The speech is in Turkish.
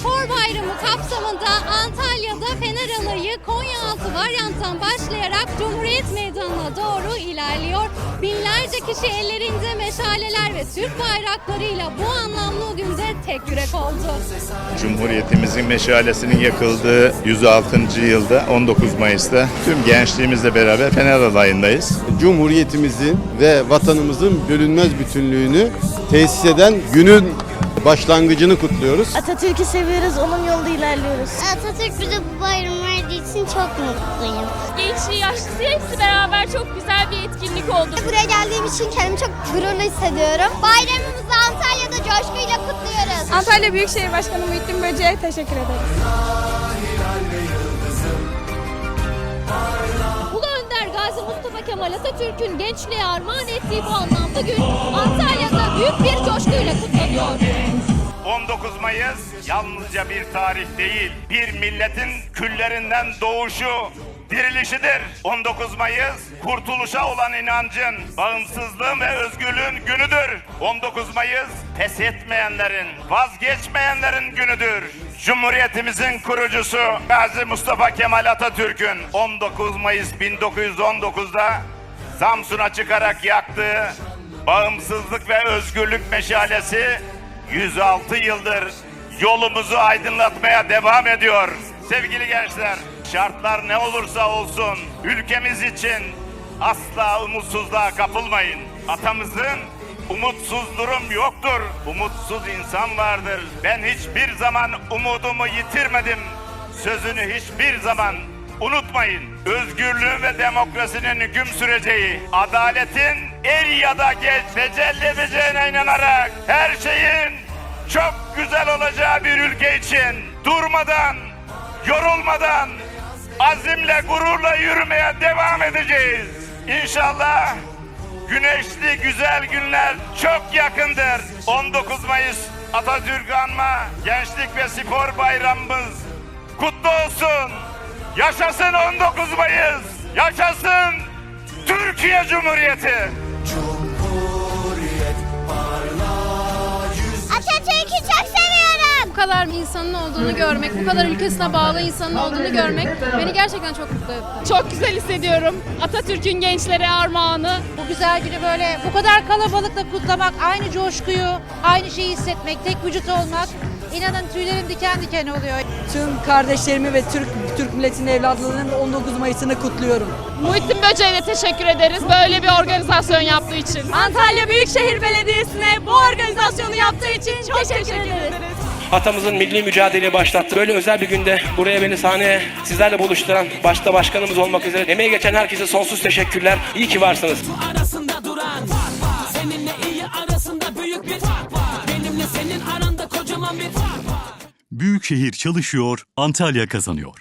Spor Bayramı kapsamında Antalya'da Fener Alayı Konyaaltı varyanttan başlayarak Cumhuriyet Meydanı'na doğru ilerliyor. Binlerce kişi ellerinde meşaleler ve Türk bayraklarıyla bu anlamlı günde tek yürek oldu. Cumhuriyetimizin meşalesinin yakıldığı 106. yılda 19 Mayıs'ta tüm gençliğimizle beraber Fener Alayı'ndayız. Cumhuriyetimizin ve vatanımızın bölünmez bütünlüğünü tesis eden günün başlangıcını kutluyoruz. Atatürk'ü seviyoruz, onun yolunda ilerliyoruz. Atatürk bize bu bayramı verdiği için çok mutluyum. gençliği, yaşlısı hepsi beraber çok güzel bir etkinlik oldu. Buraya geldiğim için kendimi çok gururlu hissediyorum. Bayramımızı Antalya'da coşkuyla kutluyoruz. Antalya Büyükşehir Başkanı Muhittin Böce'ye teşekkür ederiz. Ulu Önder Gazi Mustafa Kemal Atatürk'ün gençliğe armağan ettiği bu anlamlı gün Antalya'da büyük bir coşkuyla kutlanıyor. 19 Mayıs yalnızca bir tarih değil, bir milletin küllerinden doğuşu, dirilişidir. 19 Mayıs kurtuluşa olan inancın, bağımsızlığın ve özgürlüğün günüdür. 19 Mayıs pes etmeyenlerin, vazgeçmeyenlerin günüdür. Cumhuriyetimizin kurucusu Gazi Mustafa Kemal Atatürk'ün 19 Mayıs 1919'da Samsun'a çıkarak yaktığı bağımsızlık ve özgürlük meşalesi 106 yıldır yolumuzu aydınlatmaya devam ediyor. Sevgili gençler, şartlar ne olursa olsun ülkemiz için asla umutsuzluğa kapılmayın. Atamızın umutsuz durum yoktur. Umutsuz insan vardır. Ben hiçbir zaman umudumu yitirmedim. Sözünü hiçbir zaman Unutmayın, özgürlüğün ve demokrasinin hüküm süreceği, adaletin er ya da geç tecelli edeceğine inanarak her şeyin çok güzel olacağı bir ülke için durmadan, yorulmadan, azimle, gururla yürümeye devam edeceğiz. İnşallah güneşli güzel günler çok yakındır. 19 Mayıs Atatürk Anma Gençlik ve Spor Bayramımız kutlu olsun. Yaşasın 19 Mayıs. Yaşasın Türkiye Cumhuriyeti. Kadar insanın olduğunu görmek, bu kadar ülkesine bağlı insanın olduğunu görmek beni gerçekten çok mutlu etti. Çok güzel hissediyorum. Atatürk'ün gençlere armağanı. Bu güzel günü böyle bu kadar kalabalıkla kutlamak, aynı coşkuyu, aynı şeyi hissetmek, tek vücut olmak inanın tüylerim diken diken oluyor. Tüm kardeşlerimi ve Türk Türk milletinin evlatlarının 19 Mayıs'ını kutluyorum. Muhittin Böce'ye de teşekkür ederiz böyle bir organizasyon yaptığı için. Antalya Büyükşehir Belediyesi'ne bu organizasyonu yaptığı için çok teşekkür ederiz. Atamızın milli mücadeleyi başlattı. Böyle özel bir günde buraya beni sahneye sizlerle buluşturan başta başkanımız olmak üzere emeği geçen herkese sonsuz teşekkürler. İyi ki varsınız. arasında duran fark var. Seninle iyi arasında büyük bir fark var. Benimle senin aranda kocaman bir fark var. Büyükşehir çalışıyor, Antalya kazanıyor.